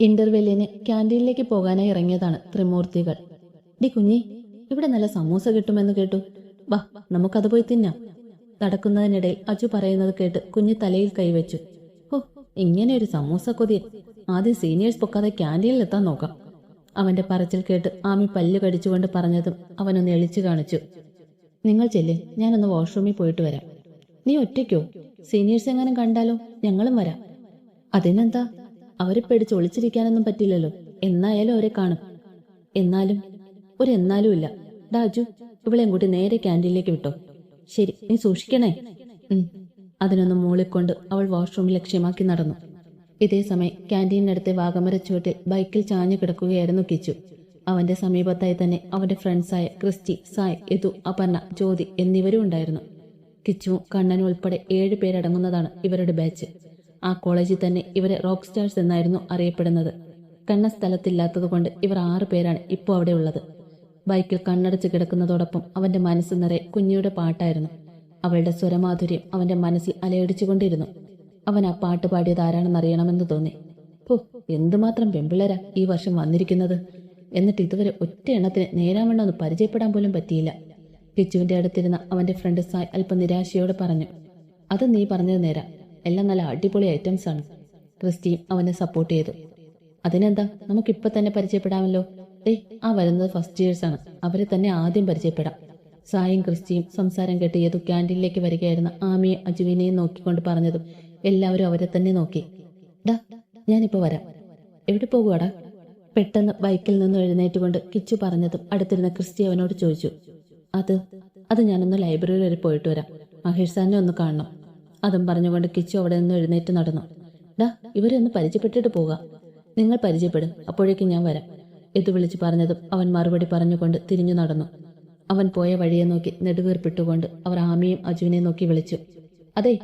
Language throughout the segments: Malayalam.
ഇന്റർവെല്ലിന് ക്യാന്റീനിലേക്ക് പോകാനായി ഇറങ്ങിയതാണ് ത്രിമൂർത്തികൾ. ഡി കുഞ്ഞി ഇവിടെ നല്ല സമൂസ കിട്ടുമെന്ന് കേട്ടു. വാ നമുക്കത് പോയി തിന്നാം. നടക്കുന്നതിനിടയിൽ അജു പറയുന്നത് കേട്ട് കുഞ്ഞി തലയിൽ കൈവച്ചു. ഓ ഇങ്ങനെ ഒരു സമൂസ കൊതിയൻ. ആദ്യം സീനിയേഴ്സ് പൊക്കാതെ ക്യാന്റീനിൽ എത്താൻ നോക്കാം. അവന്റെ പറച്ചിൽ കേട്ട് ആമി പല്ല് കടിച്ചുകൊണ്ട് പറഞ്ഞതും അവനൊന്ന് എളിച്ചു കാണിച്ചു. നിങ്ങൾ ചെല്ലേ ഞാനൊന്ന് വാഷ്റൂമിൽ പോയിട്ട് വരാം. നീ ഒറ്റയ്ക്കോ? സീനിയേഴ്സ് എങ്ങാനും കണ്ടാലോ? ഞങ്ങളും വരാം. അതിനെന്താ? അവരെ പേടിച്ച് ഒളിച്ചിരിക്കാനൊന്നും പറ്റില്ലല്ലോ. എന്നായാലും അവരെ കാണും. എന്നാലും ഒരു എന്നാലും ഇല്ല ഡാജു ഇവളെയും കൂട്ടി നേരെ ക്യാന്റീനിലേക്ക് വിട്ടോ. ശരി നീ സൂക്ഷിക്കണേ? അതിനൊന്നും മൂളിക്കൊണ്ട് അവൾ വാഷ്റൂമിൽ ലക്ഷ്യമാക്കി നടന്നു. ഇതേ സമയം ക്യാന്റീനടുത്തെ വാഗമര ചുവട്ടിൽ ബൈക്കിൽ ചാഞ്ഞു കിടക്കുകയായിരുന്നു കിച്ചു. അവന്റെ സമീപത്തായി തന്നെ അവന്റെ ഫ്രണ്ട്സായ ക്രിസ്റ്റി സായ് യദു അപർണ ജ്യോതി എന്നിവരും ഉണ്ടായിരുന്നു. കിച്ചു കണ്ണനും ഉൾപ്പെടെ ഏഴ് പേരടങ്ങുന്നതാണ് ഇവരുടെ ബാച്ച് ആ കോളേജിൽ തന്നെ ഇവരെ റോക്ക് സ്റ്റാർസ് എന്നായിരുന്നു അറിയപ്പെടുന്നത്. കണ്ണ സ്ഥലത്തില്ലാത്തതുകൊണ്ട് ഇവർ ആറു പേരാണ് ഇപ്പോൾ അവിടെ ഉള്ളത്. ബൈക്കിൽ കണ്ണടച്ച് കിടക്കുന്നതോടൊപ്പം അവന്റെ മനസ്സ് നിറയെ കുഞ്ഞിയുടെ പാട്ടായിരുന്നു. അവളുടെ സ്വരമാധുര്യം അവന്റെ മനസ്സിൽ അലയടിച്ചുകൊണ്ടിരുന്നു. അവൻ ആ പാട്ട് പാടിയത് ആരാണെന്നറിയണമെന്ന് തോന്നി. ഓ എന്തുമാത്രം പെമ്പിളരാ ഈ വർഷം വന്നിരിക്കുന്നത്. എന്നിട്ട് ഇതുവരെ ഒറ്റ എണ്ണത്തിന് നേരാവണ്ണം ഒന്ന് പരിചയപ്പെടാൻ പോലും പറ്റിയില്ല. കിച്ചുവിന്റെ അടുത്തിരുന്ന അവന്റെ ഫ്രണ്ട് സായ് അല്പം നിരാശയോടെ പറഞ്ഞു അത് നീ പറഞ്ഞത് നേരാ. എല്ലാം നല്ല അടിപൊളി ഐറ്റംസ് ആണ്. ക്രിസ്റ്റിയും അവനെ സപ്പോർട്ട് ചെയ്തു. അതിനെന്താ? നമുക്കിപ്പൊ തന്നെ പരിചയപ്പെടാമല്ലോ. ഏയ് ആ വരുന്നത് ഫസ്റ്റ് ഇയേഴ്സ് ആണ്. അവരെ തന്നെ ആദ്യം പരിചയപ്പെടാം. സായും ക്രിസ്റ്റിയും സംസാരം കേട്ട് ഏതു ക്യാന്റീനിലേക്ക് വരികയായിരുന്ന ആമിയെ അജുവിനെയും നോക്കിക്കൊണ്ട് പറഞ്ഞതും എല്ലാവരും അവരെ തന്നെ നോക്കി. ഡാ ഞാനിപ്പോ വരാം. എവിടെ പോകുവാടാ? പെട്ടെന്ന് ബൈക്കിൽ നിന്ന് എഴുന്നേറ്റുകൊണ്ട് കിച്ചു പറഞ്ഞതും അടുത്തിരുന്ന ക്രിസ്റ്റി അവനോട് ചോദിച്ചു. അത് അത് ഞാനൊന്ന് ലൈബ്രറി വരെ പോയിട്ട് വരാം. മഹേഷ് സാറിനെ ഒന്ന് കാണണം. അതും പറഞ്ഞുകൊണ്ട് കിച്ചു അവിടെ നിന്ന് എഴുന്നേറ്റ് നടന്നു. ഡാ ഇവരെ പരിചയപ്പെട്ടിട്ട് പോകാം. നിങ്ങൾ പരിചയപ്പെടും. അപ്പോഴേക്കും ഞാൻ വരാം. ഇത് വിളിച്ചു പറഞ്ഞതും അവൻ മറുപടി പറഞ്ഞുകൊണ്ട് തിരിഞ്ഞു നടന്നു. അവൻ പോയ വഴിയെ നോക്കി നെടുവീർപ്പിട്ടുകൊണ്ട് അവർ ആമിയും അജുവിനെ നോക്കി വിളിച്ചു. അതെ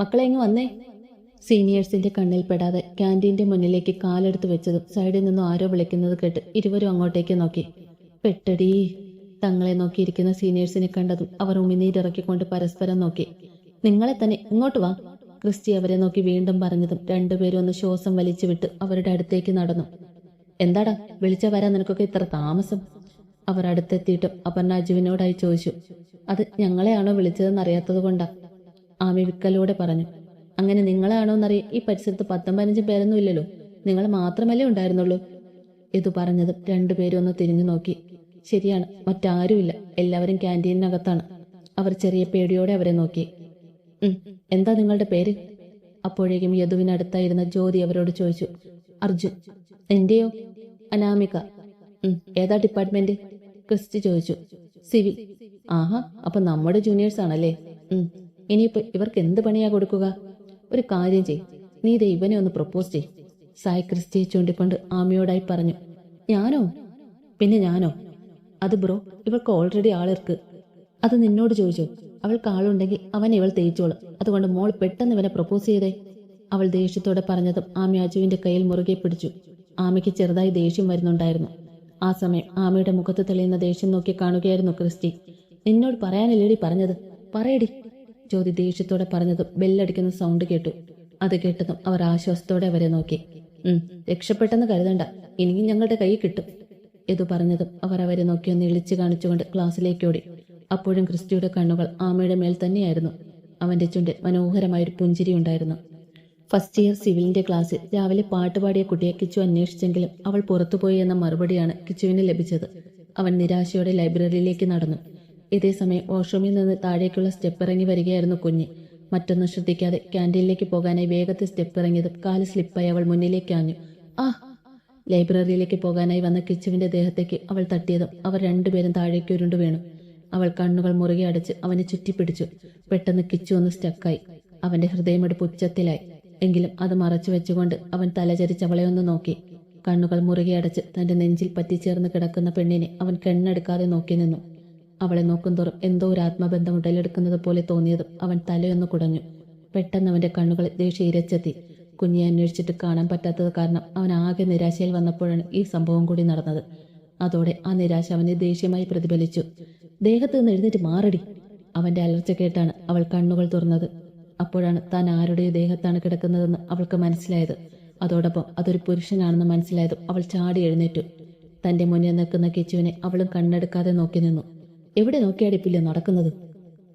മക്കളെ ഇങ്ങ് വന്നേ. സീനിയേഴ്സിന്റെ കണ്ണിൽ പെടാതെ ക്യാന്റീന്റെ മുന്നിലേക്ക് കാലെടുത്ത് വെച്ചതും സൈഡിൽ നിന്നും ആരോ വിളിക്കുന്നത് കേട്ട് ഇരുവരും അങ്ങോട്ടേക്ക് നോക്കി. പെട്ടടി. തങ്ങളെ നോക്കിയിരിക്കുന്ന സീനിയേഴ്സിനെ കണ്ടതും അവർ ഉമിനീരിറക്കിക്കൊണ്ട് പരസ്പരം നോക്കി. നിങ്ങളെ തന്നെ ഇങ്ങോട്ട് വാ. ക്രിസ്റ്റി അവരെ നോക്കി വീണ്ടും പറഞ്ഞതും രണ്ടുപേരും ഒന്ന് ശ്വാസം വലിച്ചു വിട്ട് അവരുടെ അടുത്തേക്ക് നടന്നു. എന്താടാ വിളിച്ച വരാൻ നിനക്കൊക്കെ ഇത്ര താമസം? അവർ അടുത്തെത്തിയിട്ടും അപർണ അജുവിനോടായി ചോദിച്ചു. അത് ഞങ്ങളെയാണോ വിളിച്ചതെന്ന് അറിയാത്തത് കൊണ്ടാ? ആമി വിക്കലോടെ പറഞ്ഞു. അങ്ങനെ നിങ്ങളാണോ എന്നറിയാം ഈ പരിസരത്ത് പത്തും പതിനഞ്ചും പേരൊന്നും ഇല്ലല്ലോ. നിങ്ങൾ മാത്രമല്ലേ ഉണ്ടായിരുന്നുള്ളൂ. ഇത് പറഞ്ഞതും രണ്ടുപേരും ഒന്ന് തിരിഞ്ഞു നോക്കി. ശരിയാണ് മറ്റാരുമില്ല. എല്ലാവരും ക്യാന്റീനകത്താണ് അവർ ചെറിയ പേടിയോടെ അവരെ നോക്കി. എന്താ നിങ്ങളുടെ പേര്? അപ്പോഴേക്കും യദുവിനടുത്തായിരുന്ന ജ്യോതി അവരോട് ചോദിച്ചു. അർജുൻ. എന്റെയോ? അനാമിക. ഏതാ ഡിപ്പാർട്ട്മെന്റ്? ക്രിസ്റ്റി ചോദിച്ചു. സിവിൽ. ആഹാ അപ്പൊ നമ്മുടെ ജൂനിയേഴ്സ് ആണല്ലേ? ഇനിയിപ്പോ ഇവർക്ക് എന്ത് പണിയാ കൊടുക്കുക? ഒരു കാര്യം ചെയ്. നീ ദേ ഇവനെ ഒന്ന് പ്രപ്പോസ് ചെയ്. സായ് ക്രിസ്റ്റിയെ ചൂണ്ടിക്കൊണ്ട് ആമിയോടായി പറഞ്ഞു. ഞാനോ? പിന്നെ ഞാനോ? അത് ബ്രോ ഇവർക്ക് ഓൾറെഡി ആളിർക്ക്. അത് നിന്നോട് ചോദിച്ചു. അവൾ കാളുണ്ടെങ്കിൽ അവൻ ഇവൾ തേച്ചോളും. അതുകൊണ്ട് മോൾ പെട്ടെന്ന് ഇവനെ പ്രപ്പോസ് ചെയ്തേ. അവൾ ദേഷ്യത്തോടെ പറഞ്ഞതും ആമി അജുവിന്റെ കയ്യിൽ മുറുകെ പിടിച്ചു. ആമയ്ക്ക് ചെറുതായി ദേഷ്യം വരുന്നുണ്ടായിരുന്നു. ആ സമയം ആമയുടെ മുഖത്ത് തെളിയുന്ന ദേഷ്യം നോക്കി കാണുകയായിരുന്നു ക്രിസ്റ്റി. നിന്നോട് പറയാനല്ലേടി പറഞ്ഞത്? പറയടി. ജ്യോതി ദേഷ്യത്തോടെ പറഞ്ഞതും ബെല്ലടിക്കുന്ന സൗണ്ട് കേട്ടു. അത് കേട്ടതും അവർ ആശ്വാസത്തോടെ അവരെ നോക്കി. ഉം രക്ഷപ്പെട്ടെന്ന് കരുതണ്ട. ഇനിയും ഞങ്ങളുടെ കൈ കിട്ടും. ഇത് പറഞ്ഞതും അവർ അവരെ നോക്കി ഒന്ന് ഇളിച്ചു കാണിച്ചുകൊണ്ട് ക്ലാസ്സിലേക്ക് ഓടി. അപ്പോഴും ക്രിസ്റ്റിയുടെ കണ്ണുകൾ ആമയുടെ മേൽ തന്നെയായിരുന്നു. അവന്റെ ചുണ്ടിൽ മനോഹരമായൊരു പുഞ്ചിരി ഉണ്ടായിരുന്നു. ഫസ്റ്റ് ഇയർ സിവിലിന്റെ ക്ലാസ്സിൽ രാവിലെ പാട്ടുപാടിയ കുട്ടിയെ കിച്ചു അന്വേഷിച്ചെങ്കിലും അവൾ പുറത്തുപോയി എന്ന മറുപടിയാണ് കിച്ചുവിന് ലഭിച്ചത്. അവൻ നിരാശയോടെ ലൈബ്രറിയിലേക്ക് നടന്നു. ഇതേസമയം വാഷ്റൂമിൽ നിന്ന് താഴേക്കുള്ള സ്റ്റെപ്പ് ഇറങ്ങി വരികയായിരുന്നു കുഞ്ഞ്. മറ്റൊന്നും ശ്രദ്ധിക്കാതെ ക്യാന്റീനിലേക്ക് പോകാനായി വേഗത്തിൽ സ്റ്റെപ്പ് ഇറങ്ങിയതും കാൽ സ്ലിപ്പായി അവൾ മുന്നിലേക്ക് ആഞ്ഞു. ആ! ലൈബ്രറിയിലേക്ക് പോകാനായി വന്ന കിച്ചുവിന്റെ ദേഹത്തേക്ക് അവൾ തട്ടിയതും അവർ രണ്ടുപേരും താഴേക്ക് ഉരുണ്ടു വീണു അവൾ കണ്ണുകൾ മുറുകെ അടച്ച് അവനെ ചുറ്റിപ്പിടിച്ചു. പെട്ടെന്ന് കിച്ചു ഒന്ന് സ്റ്റക്കായി. അവന്റെ ഹൃദയമെടുപ്പ് ഉച്ചത്തിലായി. എങ്കിലും അത് മറച്ചു വെച്ചുകൊണ്ട് അവൻ തലചരിച്ച് അവളെ ഒന്ന് നോക്കി. കണ്ണുകൾ മുറുകെ അടച്ച് തന്റെ നെഞ്ചിൽ പറ്റിച്ചേർന്ന് കിടക്കുന്ന പെണ്ണിനെ അവൻ കണ്ണെടുക്കാതെ നോക്കി നിന്നു. അവളെ നോക്കുന്തോറും എന്തോ ഒരു ആത്മബന്ധം ഉടലെടുക്കുന്നത് പോലെ തോന്നിയതും അവൻ തലയൊന്ന് കുടഞ്ഞു. പെട്ടെന്ന് അവന്റെ കണ്ണുകൾ ദേഷ്യ ഇരച്ചെത്തി. കുഞ്ഞെ അന്വേഷിച്ചിട്ട് കാണാൻ പറ്റാത്തത് കാരണം അവൻ ആകെ നിരാശയിൽ വന്നപ്പോഴാണ് ഈ സംഭവം കൂടി നടന്നത്. അതോടെ ആ നിരാശ അവനെ ദേഷ്യമായി പ്രതിഫലിച്ചു. ദേഹത്ത് നിന്ന് എഴുന്നേറ്റ് മാറടി. അവന്റെ അലർച്ച കേട്ടാണ് അവൾ കണ്ണുകൾ തുറന്നത്. അപ്പോഴാണ് താൻ ആരുടെ ദേഹത്താണ് കിടക്കുന്നതെന്ന് അവൾക്ക് മനസ്സിലായത്. അതോടൊപ്പം അതൊരു പുരുഷനാണെന്ന് മനസ്സിലായതും അവൾ ചാടി എഴുന്നേറ്റു. തന്റെ മുന്നിൽ നിൽക്കുന്ന കിച്ചുവിനെ അവളും കണ്ണെടുക്കാതെ നോക്കി നിന്നു. എവിടെ നോക്കിയാടിപ്പില്ല നടക്കുന്നത്?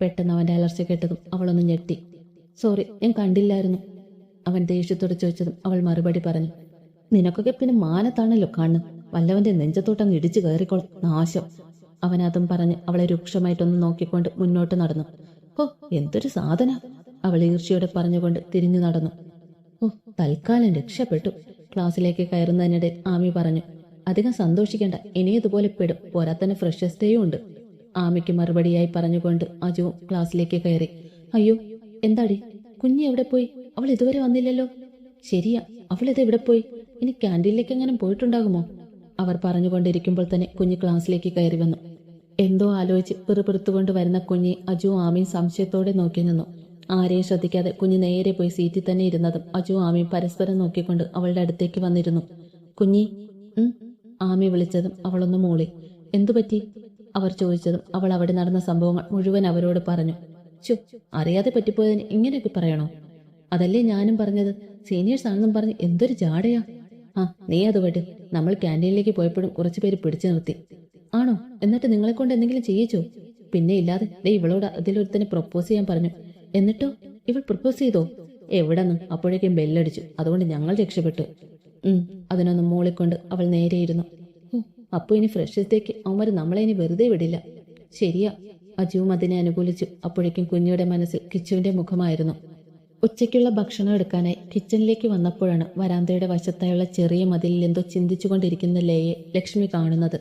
പെട്ടെന്ന് അവന്റെ അലർച്ച കേട്ടതും അവളൊന്ന് ഞെട്ടി. സോറി ഞാൻ കണ്ടില്ലായിരുന്നു. അവൻ ദേഷ്യത്തോടെ ചോദിച്ചതും അവൾ മറുപടി പറഞ്ഞു. നിനക്കൊക്കെ പിന്നെ മാനത്താണല്ലോ കണ്ണ്. വല്ലവന്റെ നെഞ്ചത്തോട്ടങ്ങ് ഇടിച്ചു കയറിക്കോളും. നാശം. അവൻ അതും പറഞ്ഞ് അവളെ രൂക്ഷമായിട്ടൊന്ന് നോക്കിക്കൊണ്ട് മുന്നോട്ട് നടന്നു. ഓ എന്തൊരു സാധന അവൾ ഈർച്ചയോടെ പറഞ്ഞുകൊണ്ട് തിരിഞ്ഞു നടന്നു. ഓ തൽക്കാലം രക്ഷപ്പെട്ടു ക്ലാസ്സിലേക്ക് കയറുന്നതിനിടയിൽ ആമി പറഞ്ഞു. അധികം സന്തോഷിക്കേണ്ട ഇനി ഇതുപോലെ പെടും. പോരാത്തന്നെ ഫ്രഷസ് ഡേയും ഉണ്ട് ആമിക്ക് മറുപടിയായി പറഞ്ഞുകൊണ്ട് അജുവും ക്ലാസ്സിലേക്ക് കയറി. അയ്യോ എന്താടി? കുഞ്ഞി എവിടെ പോയി? അവൾ ഇതുവരെ വന്നില്ലല്ലോ. ശരിയാ അവൾ ഇത് എവിടെ പോയി? ഇനി ക്യാന്റീനിലേക്ക് എങ്ങനെ പോയിട്ടുണ്ടാകുമോ? അവർ പറഞ്ഞുകൊണ്ടിരിക്കുമ്പോൾ തന്നെ കുഞ്ഞ് ക്ലാസ്സിലേക്ക് കയറി വന്നു. എന്തോ ആലോചിച്ച് പിറുപിറുത്തുകൊണ്ട് വരുന്ന കുഞ്ഞി അജു ആമി സംശയത്തോടെ നോക്കി നിന്നു. ആരെയും ശ്രദ്ധിക്കാതെ കുഞ്ഞ് നേരെ പോയി സീറ്റിൽ തന്നെ ഇരുന്നതും അജു ആമി പരസ്പരം നോക്കിക്കൊണ്ട് അവളുടെ അടുത്തേക്ക് വന്നിരുന്നു. കുഞ്ഞി ആമി വിളിച്ചതും അവളൊന്ന് മൂളി. എന്തു പറ്റി? അവർ ചോദിച്ചതും അവൾ അവിടെ നടന്ന സംഭവങ്ങൾ മുഴുവൻ അവരോട് പറഞ്ഞു. ചു അറിയാതെ പറ്റിപ്പോയതിന് ഇങ്ങനെയൊക്കെ പറയണോ? അതല്ലേ ഞാനും പറഞ്ഞത്. സീനിയേഴ്സ് ആണെന്നും പറഞ്ഞ് എന്തൊരു ജാടയാ. ആ നീ അത് വിട്. നമ്മൾ ക്യാന്റീനിലേക്ക് പോയപ്പോഴും കുറച്ചുപേര് പിടിച്ചു നിർത്തി. ആണോ? എന്നിട്ട് നിങ്ങളെ കൊണ്ട് എന്തെങ്കിലും ചെയ്യിച്ചോ? പിന്നെ ഇല്ലാതെ ദേ ഇവളോട് അതിലൊരുത്തനെ പ്രപ്പോസ് ചെയ്യാൻ പറഞ്ഞു. എന്നിട്ടോ? ഇവൾ പ്രപ്പോസ് ചെയ്തോ? എവിടെന്ന് അപ്പോഴേക്കും ബെല്ലടിച്ചു. അതുകൊണ്ട് ഞങ്ങൾ രക്ഷപ്പെട്ടു. ഉം അതിനൊന്ന് മൂളിക്കൊണ്ട് അവൾ നേരെ ഇരുന്നു. അപ്പൊ ഇനി ഫ്രഷത്തേക്ക് അവന്മാർ നമ്മളെ ഇനി വെറുതെ വിടില്ല. ശരിയാ. അജുവും അതിനെ അനുകൂലിച്ചു. അപ്പോഴേക്കും കുഞ്ഞിയുടെ മനസ്സിൽ കിച്ചുവിന്റെ മുഖമായിരുന്നു. ഉച്ചയ്ക്കുള്ള ഭക്ഷണം എടുക്കാനായി കിച്ചണിലേക്ക് വന്നപ്പോഴാണ് വരാന്തയുടെ വശത്തായുള്ള ചെറിയ മതിലിൽ എന്തോ ചിന്തിച്ചുകൊണ്ടിരിക്കുന്ന ലേയെ ലക്ഷ്മി കാണുന്നത്.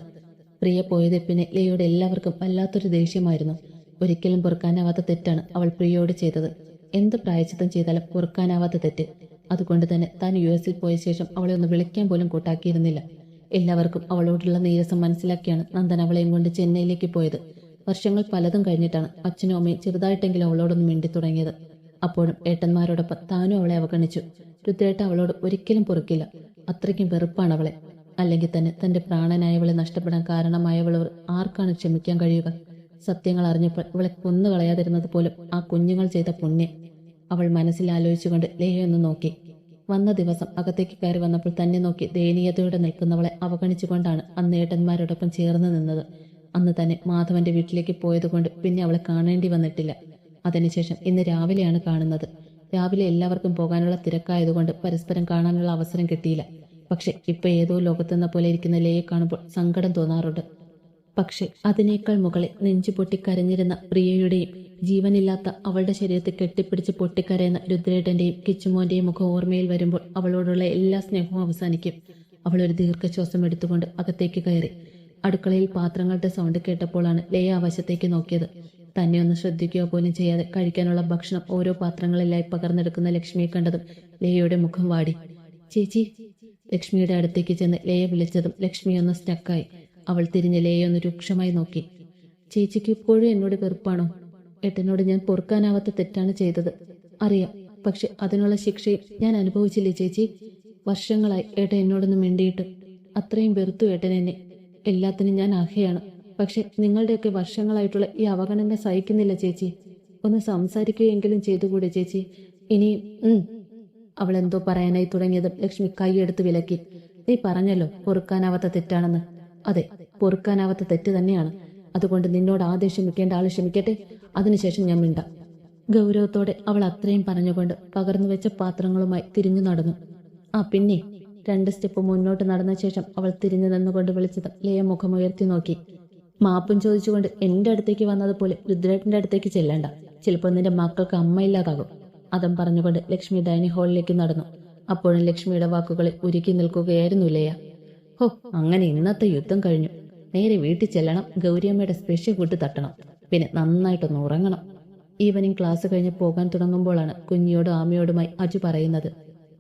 പ്രിയ പോയത് പിന്നെ ലിയോടെ എല്ലാവർക്കും വല്ലാത്തൊരു ദേഷ്യമായിരുന്നു. ഒരിക്കലും പൊറുക്കാനാവാത്ത തെറ്റാണ് അവൾ പ്രിയയോട് ചെയ്തത്. എന്ത് പ്രായച്ചിത്തം ചെയ്താലും പൊറുക്കാനാവാത്ത തെറ്റ്. അതുകൊണ്ട് തന്നെ താൻ യു എസിൽ പോയ ശേഷം അവളെ ഒന്ന് വിളിക്കാൻ പോലും കൂട്ടാക്കിയിരുന്നില്ല. എല്ലാവർക്കും അവളോടുള്ള നീരസം മനസ്സിലാക്കിയാണ് നന്ദൻ അവളെയും കൊണ്ട് ചെന്നൈയിലേക്ക് പോയത്. വർഷങ്ങൾ പലതും കഴിഞ്ഞിട്ടാണ് അച്ഛനും അമ്മയും ചെറുതായിട്ടെങ്കിലും അവളോടൊന്ന് മിണ്ടി തുടങ്ങിയത്. അപ്പോഴും ഏട്ടന്മാരോടൊപ്പം താനും അവളെ അവഗണിച്ചു. രുദ്രേട്ട അവളോട് ഒരിക്കലും പൊറുക്കില്ല. അത്രയ്ക്കും വെറുപ്പാണ് അവളെ. അല്ലെങ്കിൽ തന്നെ തന്റെ പ്രാണനായവളെ നഷ്ടപ്പെടാൻ കാരണമായവളവർ ആർക്കാണ് ക്ഷമിക്കാൻ കഴിയുക? സത്യങ്ങൾ അറിഞ്ഞപ്പോൾ ഇവളെ കൊന്നു കളയാതിരുന്നത് പോലും ആ കുഞ്ഞുങ്ങൾ ചെയ്ത പുണ്യം. അവൾ മനസ്സിൽ ആലോചിച്ചുകൊണ്ട് ലേഹയൊന്ന് നോക്കി. വന്ന ദിവസം അകത്തേക്ക് കയറി വന്നപ്പോൾ തന്നെ നോക്കി ദയനീയതയോടെ നിൽക്കുന്നവളെ അവഗണിച്ചുകൊണ്ടാണ് അന്ന് ഏട്ടന്മാരോടൊപ്പം ചേർന്ന് നിന്നത്. അന്ന് തന്നെ മാധവന്റെ വീട്ടിലേക്ക് പോയതുകൊണ്ട് പിന്നെ അവളെ കാണേണ്ടി വന്നിട്ടില്ല. അതിനുശേഷം ഇന്ന് രാവിലെയാണ് കാണുന്നത്. രാവിലെ എല്ലാവർക്കും പോകാനുള്ള തിരക്കായതുകൊണ്ട് പരസ്പരം കാണാനുള്ള അവസരം കിട്ടിയില്ല. പക്ഷെ ഇപ്പൊ ഏതോ ലോകത്തെന്ന പോലെ ഇരിക്കുന്ന ലയെ കാണുമ്പോൾ സങ്കടം തോന്നാറുണ്ട്. പക്ഷെ അതിനേക്കാൾ മുകളിൽ നെഞ്ചു പൊട്ടിക്കരഞ്ഞിരുന്ന പ്രിയയുടെയും ജീവനില്ലാത്ത അവളുടെ ശരീരത്തെ കെട്ടിപ്പിടിച്ച് പൊട്ടിക്കരയുന്ന രുദ്രേട്ടന്റെയും കിച്ചുമോന്റെയും മുഖം ഓർമ്മയിൽ വരുമ്പോൾ അവളോടുള്ള എല്ലാ സ്നേഹവും അവസാനിക്കും. അവൾ ഒരു ദീർഘശ്വാസം എടുത്തുകൊണ്ട് അകത്തേക്ക് കയറി. അടുക്കളയിൽ പാത്രങ്ങളുടെ സൗണ്ട് കേട്ടപ്പോഴാണ് ലയ വശത്തേക്ക് നോക്കിയത്. തന്നെ ഒന്ന് ശ്രദ്ധിക്കുക പോലും ചെയ്യാതെ കഴിക്കാനുള്ള ഭക്ഷണം ഓരോ പാത്രങ്ങളിലായി പകർന്നെടുക്കുന്ന ലക്ഷ്മിയെ കണ്ടതും ലയയുടെ മുഖം വാടി. ചേച്ചി ലക്ഷ്മിയുടെ അടുത്തേക്ക് ചെന്ന് ലയ വിളിച്ചതും ലക്ഷ്മി ഒന്ന് സ്റ്റക്കായി അവൾ തിരിഞ്ഞ് ലയെ ഒന്ന് രൂക്ഷമായി നോക്കി. ചേച്ചിക്ക് ഇപ്പോഴും എന്നോട് വെറുപ്പാണോ? ഏട്ടനോട് ഞാൻ പൊറുക്കാനാവാത്ത തെറ്റാണ് ചെയ്തത്. അറിയാം. പക്ഷെ അതിനുള്ള ശിക്ഷയും ഞാൻ അനുഭവിച്ചില്ലേ ചേച്ചി? വർഷങ്ങളായി ഏട്ടൻ എന്നോടൊന്ന് മിണ്ടിയിട്ട്. അത്രയും വെറുത്തു ഏട്ടൻ എന്നെ. എല്ലാത്തിനും ഞാൻ അർഹയാണ് പക്ഷെ നിങ്ങളുടെയൊക്കെ വർഷങ്ങളായിട്ടുള്ള ഈ അവഗണന സഹിക്കുന്നില്ല ചേച്ചി. ഒന്ന് സംസാരിക്കുകയെങ്കിലും ചെയ്തുകൂടെ ചേച്ചി? ഇനി ഉം അവൾ എന്തോ പറയാനായി തുടങ്ങിയതും ലക്ഷ്മി കൈയെടുത്ത് വിലക്കി. നീ പറഞ്ഞല്ലോ പൊറുക്കാനാവാത്ത തെറ്റാണെന്ന്. അതെ പൊറുക്കാനാവാത്ത തെറ്റ് തന്നെയാണ്. അതുകൊണ്ട് നിന്നോട് ആദ്യം ക്ഷമിക്കേണ്ട ആൾ ക്ഷമിക്കട്ടെ. അതിനുശേഷം ഞാൻ മിണ്ടാം. ഗൗരവത്തോടെ അവൾ അത്രയും പറഞ്ഞുകൊണ്ട് പകർന്നു വെച്ച പാത്രങ്ങളുമായി തിരിഞ്ഞു നടന്നു. ആ പിന്നെ. രണ്ട് സ്റ്റെപ്പ് മുന്നോട്ട് നടന്ന ശേഷം അവൾ തിരിഞ്ഞു നിന്നുകൊണ്ട് വിളിച്ചത് ലയ മുഖമുയർത്തി നോക്കി. മാപ്പും ചോദിച്ചുകൊണ്ട് എന്റെ അടുത്തേക്ക് വന്നതുപോലെ രുദ്രേട്ടന്റെ അടുത്തേക്ക് ചെല്ലണ്ട. ചിലപ്പോൾ നിന്റെ മക്കൾക്ക് അമ്മയില്ലാതാകും. അതും പറഞ്ഞുകൊണ്ട് ലക്ഷ്മി ഡൈനിങ് ഹാളിലേക്ക് നടന്നു. അപ്പോഴും ലക്ഷ്മിയുടെ വാക്കുകളിൽ ഉരുക്കി നിൽക്കുകയായിരുന്നു ലയ ഹോ അങ്ങനെ ഇന്നത്തെ യുദ്ധം കഴിഞ്ഞു. നേരെ വീട്ടിൽ ചെല്ലണം ഗൗരിയമ്മയുടെ സ്പെഷ്യൽ ഫുഡ് തട്ടണം. പിന്നെ നന്നായിട്ടൊന്ന് ഉറങ്ങണം. ഈവനിങ് ക്ലാസ് കഴിഞ്ഞ് പോകാൻ തുടങ്ങുമ്പോഴാണ് കുഞ്ഞിയോടും ആമയോടുമായി അജു പറയുന്നത്.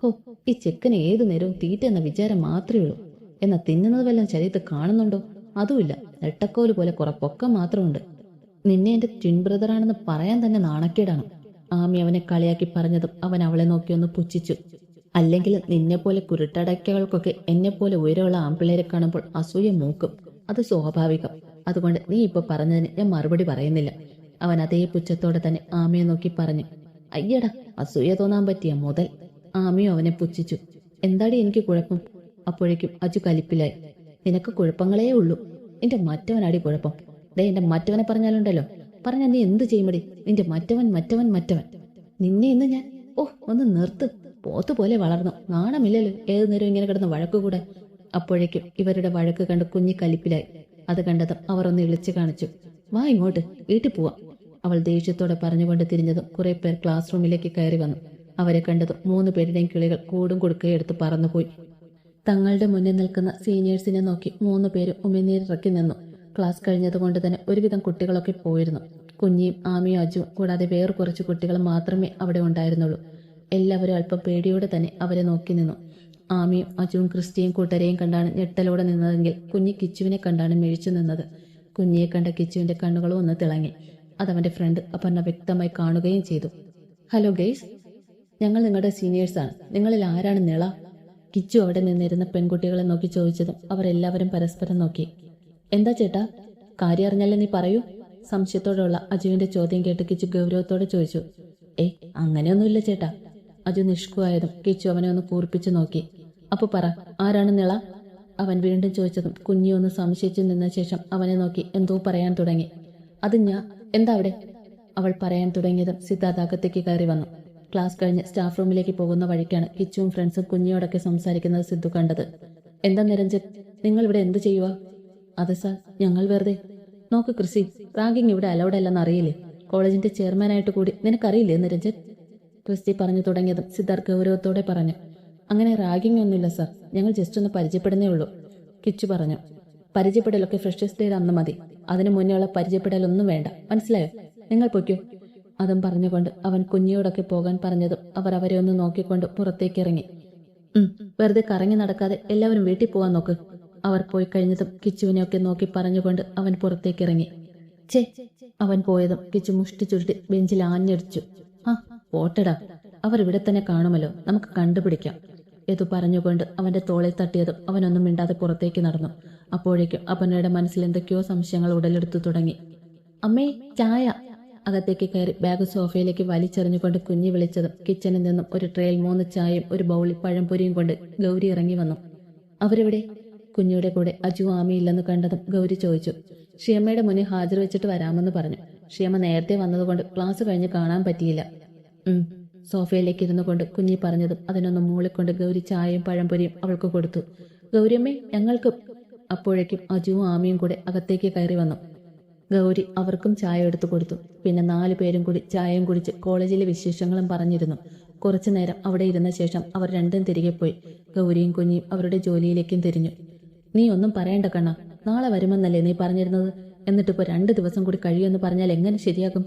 ഹോ ഈ ചെക്കന് ഏതു നേരവും തീറ്റ എന്ന വിചാരം മാത്രമേ ഉള്ളൂ. എന്നാ തിന്നുന്നത് വല്ലതും ശരീരത്ത് കാണുന്നുണ്ടോ? അതുമില്ല. നെട്ടക്കോൽ പോലെ കുറെ പൊക്കം മാത്രമുണ്ട്. നിന്നെ എന്റെ ട്വിൻ ബ്രദറാണെന്ന് പറയാൻ തന്നെ നാണക്കേടാണ്. ആമി അവനെ കളിയാക്കി പറഞ്ഞതും അവൻ അവളെ നോക്കി ഒന്ന് പുച്ഛിച്ചു. അല്ലെങ്കിൽ നിന്നെപ്പോലെ കുരുട്ടടയ്ക്കകൾക്കൊക്കെ എന്നെ പോലെ ഉയരമുള്ള ആൺപിള്ളേരെ കാണുമ്പോൾ അസൂയ മൂക്കും. അത് സ്വാഭാവികം. അതുകൊണ്ട് നീ ഇപ്പൊ പറഞ്ഞതിന് ഞാൻ മറുപടി പറയുന്നില്ല. അവൻ അതേ പുച്ഛത്തോടെ തന്നെ ആമയെ നോക്കി പറഞ്ഞു. അയ്യടാ അസൂയ തോന്നാൻ പറ്റിയ മുതൽ. ആമിയും അവനെ പുച്ഛിച്ചു. എന്താടി എനിക്ക് കുഴപ്പം? അപ്പോഴേക്കും അജു കലിപ്പിലായി. നിനക്ക് കുഴപ്പങ്ങളേ ഉള്ളൂ. എന്റെ മറ്റവനാടി കുഴപ്പം. ദേ എന്റെ മറ്റവനെ പറഞ്ഞാലുണ്ടല്ലോ. പറഞ്ഞാ നീ എന്ത് ചെയ്യുമടി? നിന്റെ മറ്റവൻ മറ്റവൻ മറ്റവൻ. നിന്നെ ഇന്ന് ഞാൻ ഓ ഒന്ന് നിർത്ത്. പോത്ത് പോലെ വളർന്നു. നാണമില്ലല്ലോ. ഏതു നേരം ഇങ്ങനെ കിടന്ന് വഴക്കുകൂടെ. അപ്പോഴേക്കും ഇവരുടെ വഴക്ക് കണ്ട് കുഞ്ഞി കലിപ്പിലായി. അത് കണ്ടതും അവർ ഒന്ന് ഇളിച്ചു കാണിച്ചു. വാ ഇങ്ങോട്ട്. വീട്ടിൽ പോവാം. അവൾ ദേഷ്യത്തോടെ പറഞ്ഞുകൊണ്ട് തിരിഞ്ഞതും കുറെ പേർ ക്ലാസ് റൂമിലേക്ക് കയറി വന്നു. അവരെ കണ്ടതും മൂന്ന് പേരുടെയും കിളികൾ കൂടും കൊടുക്കുകയെടുത്ത് പറന്നുപോയി. തങ്ങളുടെ മുന്നിൽ നിൽക്കുന്ന സീനിയേഴ്സിനെ നോക്കി മൂന്ന് പേരും ഉമിനീരിറക്കി നിന്നു. ക്ലാസ് കഴിഞ്ഞതുകൊണ്ട് തന്നെ ഒരുവിധം കുട്ടികളൊക്കെ പോയിരുന്നു. കുഞ്ഞിയും ആമിയും അജുവും കൂടാതെ വേറെ കുറച്ച് കുട്ടികൾ മാത്രമേ അവിടെ ഉണ്ടായിരുന്നുള്ളൂ. എല്ലാവരും അല്പം പേടിയോടെ തന്നെ അവരെ നോക്കി നിന്നു. ആമിയും അജുവും ക്രിസ്റ്റിയും കൂട്ടരെയും കണ്ടാണ് ഞെട്ടലോടെ നിന്നതെങ്കിൽ കുഞ്ഞി കിച്ചുവിനെ കണ്ടാണ് മിഴിച്ചു നിന്നത്. കുഞ്ഞിയെ കണ്ട കിച്ചുവിന്റെ കണ്ണുകളും ഒന്ന് തിളങ്ങി. അതവന്റെ ഫ്രണ്ട് അപർണ വ്യക്തമായി കാണുകയും ചെയ്തു. ഹലോ ഗെയ്സ് ഞങ്ങൾ നിങ്ങളുടെ സീനിയേഴ്സാണ് നിങ്ങളിൽ ആരാണ് നിള? കിച്ചു അവിടെ നിന്നിരുന്ന പെൺകുട്ടികളെ നോക്കി ചോദിച്ചതും അവരെല്ലാവരും പരസ്പരം നോക്കി. എന്താ ചേട്ടാ? കാര്യം അറിഞ്ഞാലേ നീ പറയൂ. സംശയത്തോടെയുള്ള അജുവിന്റെ ചോദ്യം കേട്ട് കിച്ചു ഗൗരവത്തോടെ ചോദിച്ചു. ഏയ് അങ്ങനെയൊന്നുമില്ല ചേട്ടാ. അജു നിഷ്കുവായതും കിച്ചു അവനെ ഒന്ന് കൂർപ്പിച്ചു നോക്കി. അപ്പൊ പറ ആരാണ് നിള? അവൻ വീണ്ടും ചോദിച്ചതും കുഞ്ഞി ഒന്ന് സംശയിച്ചു നിന്ന ശേഷം അവനെ നോക്കി എന്തോ പറയാൻ തുടങ്ങി. അത് ഞാൻ എന്താ അവിടെ? അവൾ പറയാൻ തുടങ്ങിയതും സിദ്ധാർത്ഥ അകത്തേക്ക് കയറി വന്നു. ക്ലാസ് കഴിഞ്ഞ് സ്റ്റാഫ് റൂമിലേക്ക് പോകുന്ന വഴിക്കാണ് കിച്ചുവും ഫ്രണ്ട്സും കുഞ്ഞിയോടൊക്കെ സംസാരിക്കുന്നത് സിദ്ധു കണ്ടത്. എന്താ നിരഞ്ജൻ നിങ്ങൾ ഇവിടെ എന്ത് ചെയ്യുക അതെ സാർ ഞങ്ങൾ വെറുതെ. നോക്ക് ക്രിസി റാങ്കിങ് ഇവിടെ അലൗഡ് അല്ലെന്ന് അറിയില്ലേ? കോളേജിന്റെ ചെയർമാനായിട്ട് കൂടി നിനക്കറിയില്ലേ നിരഞ്ജൻ ക്രിസ്റ്റി പറഞ്ഞു തുടങ്ങിയതും സിദ്ധാർത്ഥ് ഗൗരവത്തോടെ പറഞ്ഞു. അങ്ങനെ റാഗിങ് ഒന്നുമില്ല സാർ ഞങ്ങൾ ജസ്റ്റ് ഒന്ന് പരിചയപ്പെടുന്നേ ഉള്ളൂ. കിച്ചു പറഞ്ഞു. പരിചയപ്പെടലൊക്കെ ഫ്രഷേഴ്സ് ഡേയുടെ അന്ന് മതി. അതിനു മുന്നേയുള്ള പരിചയപ്പെടലൊന്നും വേണ്ട. മനസ്സിലായോ? നിങ്ങൾ പൊയ്ക്കോ. അതും പറഞ്ഞുകൊണ്ട് അവൻ കുഞ്ഞിയോടൊക്കെ പോകാൻ പറഞ്ഞതും അവർ അവരെ ഒന്ന് നോക്കിക്കൊണ്ട് പുറത്തേക്ക് ഇറങ്ങി. വെറുതെ കറങ്ങി നടക്കാതെ എല്ലാവരും വീട്ടിൽ പോവാൻ നോക്ക്. അവർ പോയി കഴിഞ്ഞതും കിച്ചുവിനെയൊക്കെ നോക്കി പറഞ്ഞുകൊണ്ട് അവൻ പുറത്തേക്ക് ഇറങ്ങി ചേ അവൻ പോയതും കിച്ചു മുഷ്ടി ചുരുട്ടി ബെഞ്ചിൽ ആഞ്ഞടിച്ചു. ആ പോട്ടടാ. അവർ ഇവിടെ തന്നെ കാണുമല്ലോ. നമുക്ക് കണ്ടുപിടിക്കാം. ഇത് പറഞ്ഞുകൊണ്ട് അവന്റെ തോളിൽ തട്ടിയതും അവനൊന്നും മിണ്ടാതെ പുറത്തേക്ക് നടന്നു. അപ്പോഴേക്കും അപ്പനയുടെ മനസ്സിൽ എന്തൊക്കെയോ സംശയങ്ങൾ ഉടലെടുത്തു തുടങ്ങി. അമ്മേ ചായ. അകത്തേക്ക് കയറി ബാഗ് സോഫയിലേക്ക് വലിച്ചെറിഞ്ഞുകൊണ്ട് കുഞ്ഞി വിളിച്ചതും കിച്ചണിൽ നിന്നും ഒരു ട്രേയിൽ മൂന്ന് ചായയും ഒരു ബൗളിൽ പഴംപൊരിയും കൊണ്ട് ഗൗരി ഇറങ്ങി വന്നു. അവരെവിടെ? കുഞ്ഞിയുടെ കൂടെ അജു ആമിയില്ലെന്ന് കണ്ടതും ഗൗരി ചോദിച്ചു. ഷിയമ്മയുടെ മുന്നിൽ ഹാജർ വെച്ചിട്ട് വരാമെന്ന് പറഞ്ഞു. ഷിയമ്മ നേരത്തെ വന്നതുകൊണ്ട് ക്ലാസ് കഴിഞ്ഞ് കാണാൻ പറ്റിയില്ല. സോഫയിലേക്ക് ഇരുന്നു കൊണ്ട് കുഞ്ഞി പറഞ്ഞതും അതിനൊന്ന് മൂളിക്കൊണ്ട് ഗൗരി ചായയും പഴംപൊരിയും അവൾക്ക് കൊടുത്തു. ഗൗരിയമ്മേ ഞങ്ങൾക്ക് അപ്പോഴേക്കും അജുവും ആമിയും കൂടെ അകത്തേക്ക് കയറി വന്നു. ഗൗരി അവർക്കും ചായ എടുത്തു കൊടുത്തു. പിന്നെ നാലു പേരും കൂടി ചായയും കുടിച്ച് കോളേജിലെ വിശേഷങ്ങളും പറഞ്ഞിരുന്നു. കുറച്ചു നേരം അവിടെ ഇരുന്ന ശേഷം അവർ രണ്ടും തിരികെ പോയി. ഗൗരിയും കുഞ്ഞിയും അവരുടെ ജോലിയിലേക്കും തിരിഞ്ഞു. നീ ഒന്നും പറയണ്ട കണ്ണ. നാളെ വരുമെന്നല്ലേ നീ പറഞ്ഞിരുന്നത്? എന്നിട്ടിപ്പോൾ രണ്ട് ദിവസം കൂടി കഴിയുമെന്ന് പറഞ്ഞാൽ എങ്ങനെ ശരിയാകും?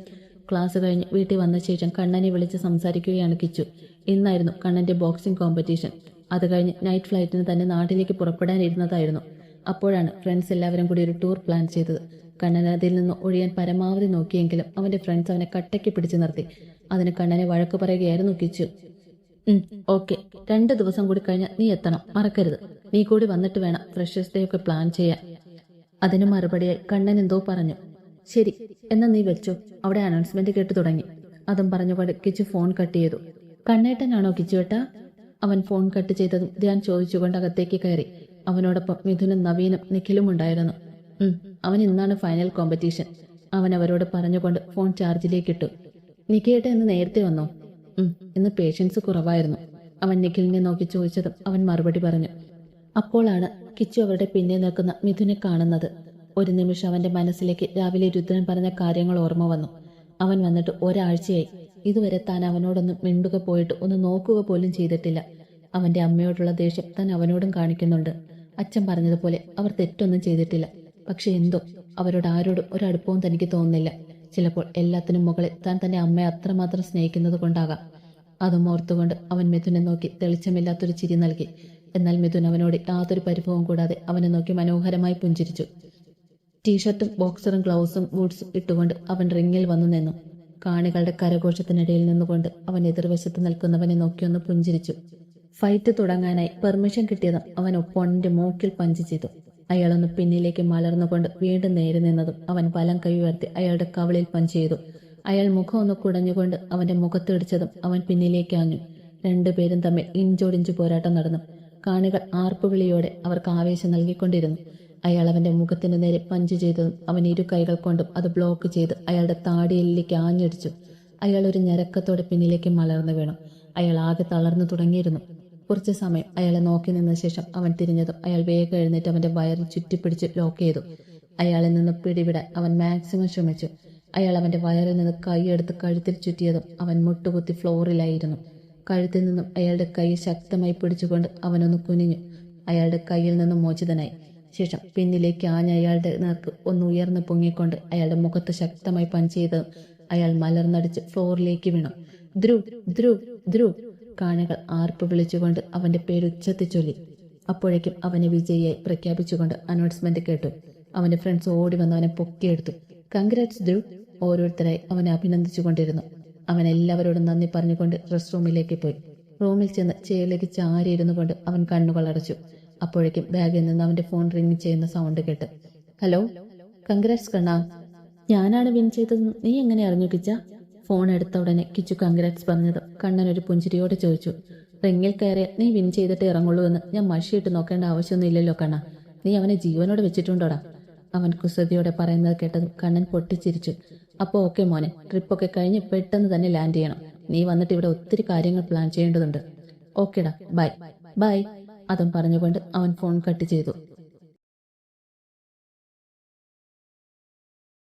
ക്ലാസ് കഴിഞ്ഞ് വീട്ടിൽ വന്ന ശേഷം കണ്ണനെ വിളിച്ച് സംസാരിക്കുകയാണ് കിച്ചു. ഇന്നായിരുന്നു കണ്ണന്റെ ബോക്സിംഗ് കോമ്പറ്റീഷൻ. അത് കഴിഞ്ഞ് നൈറ്റ് ഫ്ലൈറ്റിന് തന്നെ നാട്ടിലേക്ക് പുറപ്പെടാനിരുന്നതായിരുന്നു. അപ്പോഴാണ് ഫ്രണ്ട്സ് എല്ലാവരും കൂടി ഒരു ടൂർ പ്ലാൻ ചെയ്തത്. കണ്ണൻ അതിൽ നിന്ന് ഒഴിയാൻ പരമാവധി നോക്കിയെങ്കിലും അവന്റെ ഫ്രണ്ട്സ് അവനെ കട്ടയ്ക്ക് പിടിച്ചു നിർത്തി. അതിന് കണ്ണനെ വഴക്ക് പറയുകയായിരുന്നു കിച്ചു. ഓക്കെ. രണ്ട് ദിവസം കൂടി കഴിഞ്ഞാൽ നീ എത്തണം. മറക്കരുത്. നീ കൂടി വന്നിട്ട് വേണം ഫ്രഷേഴ്സ് ഡേ ഒക്കെ പ്ലാൻ ചെയ്യാൻ. അതിന് മറുപടിയായി കണ്ണൻ എന്തോ പറഞ്ഞു. ശരി എന്നാ നീ വെച്ചോ. അവിടെ അനൗൺസ്മെന്റ് കേട്ടു തുടങ്ങി. അതും പറഞ്ഞുകൊണ്ട് കിച്ചു ഫോൺ കട്ട് ചെയ്തു. കണ്ണേട്ടനാണോ കിച്ചുവേട്ട അവൻ ഫോൺ കട്ട് ചെയ്തതും ധ്യാൻ ചോദിച്ചുകൊണ്ട് അകത്തേക്ക് കയറി. അവനോടൊപ്പം മിഥുനും നവീനും നിഖിലും ഉണ്ടായിരുന്നു. അവൻ ഇന്നാണ് ഫൈനൽ കോമ്പറ്റീഷൻ അവൻ അവരോട് പറഞ്ഞുകൊണ്ട് ഫോൺ ചാർജിലേക്ക് ഇട്ടു നിഖിയേട്ട ഇന്ന് നേരത്തെ വന്നോ? ഇന്ന് പേഷ്യൻസ് കുറവായിരുന്നു. അവൻ നിഖിലിനെ നോക്കി ചോദിച്ചതും അവൻ മറുപടി പറഞ്ഞു. അപ്പോഴാണ് കിച്ചു അവരുടെ പിന്നിൽ നിൽക്കുന്ന മിഥുനെ കാണുന്നത്. ഒരു നിമിഷം അവന്റെ മനസ്സിലേക്ക് രാവിലെ രുദ്രൻ പറഞ്ഞ കാര്യങ്ങൾ ഓർമ്മ വന്നു. അവൻ വന്നിട്ട് ഒരാഴ്ചയായി. ഇതുവരെ താൻ അവനോടൊന്നും മിണ്ടുക പോയിട്ട് ഒന്ന് നോക്കുക പോലും ചെയ്തിട്ടില്ല. അവന്റെ അമ്മയോടുള്ള ദേഷ്യം താൻ അവനോടും കാണിക്കുന്നുണ്ട്. അച്ഛൻ പറഞ്ഞതുപോലെ അവർ തെറ്റൊന്നും ചെയ്തിട്ടില്ല. പക്ഷെ എന്തോ അവരോട് ആരോടും ഒരടുപ്പവും തനിക്ക് തോന്നുന്നില്ല. ചിലപ്പോൾ എല്ലാത്തിനും മുകളിൽ താൻ തന്റെ അമ്മയെ അത്രമാത്രം സ്നേഹിക്കുന്നത് കൊണ്ടാകാം. അതും ഓർത്തുകൊണ്ട് അവൻ മിഥുനെ നോക്കി തെളിച്ചമില്ലാത്തൊരു ചിരി നൽകി. എന്നാൽ മിഥുൻ അവനോട് യാതൊരു പരിഭവം കൂടാതെ അവനെ നോക്കി മനോഹരമായി പുഞ്ചിരിച്ചു. ടീഷർട്ടും ബോക്സറും ഗ്ലൗസും ബൂട്ട്സും ഇട്ടുകൊണ്ട് അവൻ റിങ്ങിൽ വന്നു നിന്നു. കാണികളുടെ കരഘോഷത്തിനിടയിൽ നിന്നുകൊണ്ട് അവൻ എതിർവശത്ത് നിൽക്കുന്നവനെ നോക്കിയൊന്ന് പുഞ്ചിരിച്ചു. ഫൈറ്റ് തുടങ്ങാനായി പെർമിഷൻ കിട്ടിയതും അവൻ ഒപ്പോണന്റെ മൂക്കിൽ പഞ്ച് ചെയ്തു. അയാളൊന്ന് പിന്നിലേക്ക് മലർന്നുകൊണ്ട് വീണ്ടും നേരെ നിന്നതും അവൻ വലം കൈ ഉയർത്തി അയാളുടെ കവളിൽ പഞ്ച് ചെയ്തു. അയാൾ മുഖം ഒന്ന് കുടഞ്ഞുകൊണ്ട് അവന്റെ മുഖത്തിടിച്ചതും അവൻ പിന്നിലേക്ക് ആഞ്ഞു. രണ്ടുപേരും തമ്മിൽ ഇഞ്ചോടിഞ്ചു പോരാട്ടം നടന്നു. കാണികൾ ആർപ്പുവിളിയോടെ അവർക്ക് ആവേശം നൽകിക്കൊണ്ടിരുന്നു. അയാൾ അവന്റെ മുഖത്തിന് നേരെ പഞ്ച് ചെയ്തതും അവൻ ഇരു കൈകൾ കൊണ്ടും അത് ബ്ലോക്ക് ചെയ്ത് അയാളുടെ താടിയെല്ലിലേക്ക് ആഞ്ഞടിച്ചു. അയാൾ ഒരു ഞരക്കത്തോടെ പിന്നിലേക്ക് മലർന്നു വീണു. അയാൾ ആകെ തളർന്നു തുടങ്ങിയിരുന്നു. കുറച്ച് സമയം അയാളെ നോക്കി നിന്ന ശേഷം അവൻ തിരിഞ്ഞതും അയാൾ വേഗം എഴുന്നേറ്റ് അവന്റെ വയറിൽ ചുറ്റിപ്പിടിച്ച് ലോക്ക് ചെയ്തു. അയാളിൽ നിന്ന് പിടിവിടാൻ അവൻ മാക്സിമം ശ്രമിച്ചു. അയാൾ അവന്റെ വയറിൽ നിന്ന് കൈയെടുത്ത് കഴുത്തിൽ ചുറ്റിയതും അവൻ മുട്ടുകുത്തി ഫ്ലോറിലായിരുന്നു. കഴുത്തിൽ നിന്നും അയാളുടെ കൈ ശക്തമായി പിടിച്ചുകൊണ്ട് അവനൊന്ന് കുനിഞ്ഞു. അയാളുടെ കയ്യിൽ നിന്നും മോചിതനായി. ശേഷം പിന്നിലേക്ക് ആഞ്ഞ അയാളുടെ നേർക്ക് ഒന്ന് ഉയർന്നു പൊങ്ങിക്കൊണ്ട് അയാളുടെ മുഖത്ത് ശക്തമായി പഞ്ച് ചെയ്തതും അയാൾ മലർന്നടിച്ച് ഫ്ലോറിലേക്ക് വീണു. ധ്രുവ് ധ്രുവ് ധ്രുവ് കാണികൾ ആർപ്പ് വിളിച്ചുകൊണ്ട് അവന്റെ പേര് ഉച്ചത്തി ചൊല്ലി. അപ്പോഴേക്കും അവനെ വിജയിയായി പ്രഖ്യാപിച്ചുകൊണ്ട് അനൗൺസ്മെന്റ് കേട്ടു. അവന്റെ ഫ്രണ്ട്സ് ഓടി വന്ന് അവനെ പൊക്കിയെടുത്തു. കൺഗ്രാറ്റ്സ് ധ്രുവ് ഓരോരുത്തരായി അവനെ അഭിനന്ദിച്ചുകൊണ്ടിരുന്നു. അവൻ എല്ലാവരോടും നന്ദി പറഞ്ഞുകൊണ്ട് റെസ്റ്റ് റൂമിലേക്ക് പോയി. റൂമിൽ ചെന്ന് ചെയറിലേക്ക് ചാരി ഇരുന്നു കൊണ്ട് അവൻ കണ്ണുകൾ അടച്ചു. അപ്പോഴേക്കും ബാഗിൽ നിന്ന് അവന്റെ ഫോൺ റിംഗ് ചെയ്യുന്ന സൗണ്ട് കേട്ട്. ഹലോ കൺഗ്രാറ്റ്സ് കണ്ണാ. ഞാനാണ് വിൻ ചെയ്തത് നീ എങ്ങനെ അറിഞ്ഞു കിച്ച? ഫോൺ എടുത്ത ഉടനെ കിച്ചു കൺഗ്രാറ്റ്സ് പറഞ്ഞത് കണ്ണൻ ഒരു പുഞ്ചിരിയോടെ ചോദിച്ചു. റിങ്ങിൽ കയറിയാൽ നീ വിൻ ചെയ്തിട്ട് ഇറങ്ങുള്ളൂ എന്ന് ഞാൻ മഷിയിട്ട് നോക്കേണ്ട ആവശ്യമൊന്നുമില്ലല്ലോ കണ്ണ. നീ അവനെ ജീവനോട് വെച്ചിട്ടുണ്ടോടാ? അവൻ കുസൃതിയോടെ പറയുന്നത് കേട്ടതും കണ്ണൻ പൊട്ടിച്ചിരിച്ചു. അപ്പോൾ ഓക്കെ മോനെ ട്രിപ്പൊക്കെ കഴിഞ്ഞ് പെട്ടെന്ന് തന്നെ ലാൻഡ് ചെയ്യണം. നീ വന്നിട്ട് ഇവിടെ ഒത്തിരി കാര്യങ്ങൾ പ്ലാൻ ചെയ്യേണ്ടതുണ്ട്. ഓക്കേടാ ബൈ. ബൈ. അതും പറഞ്ഞുകൊണ്ട് അവൻ ഫോൺ കട്ട് ചെയ്തു.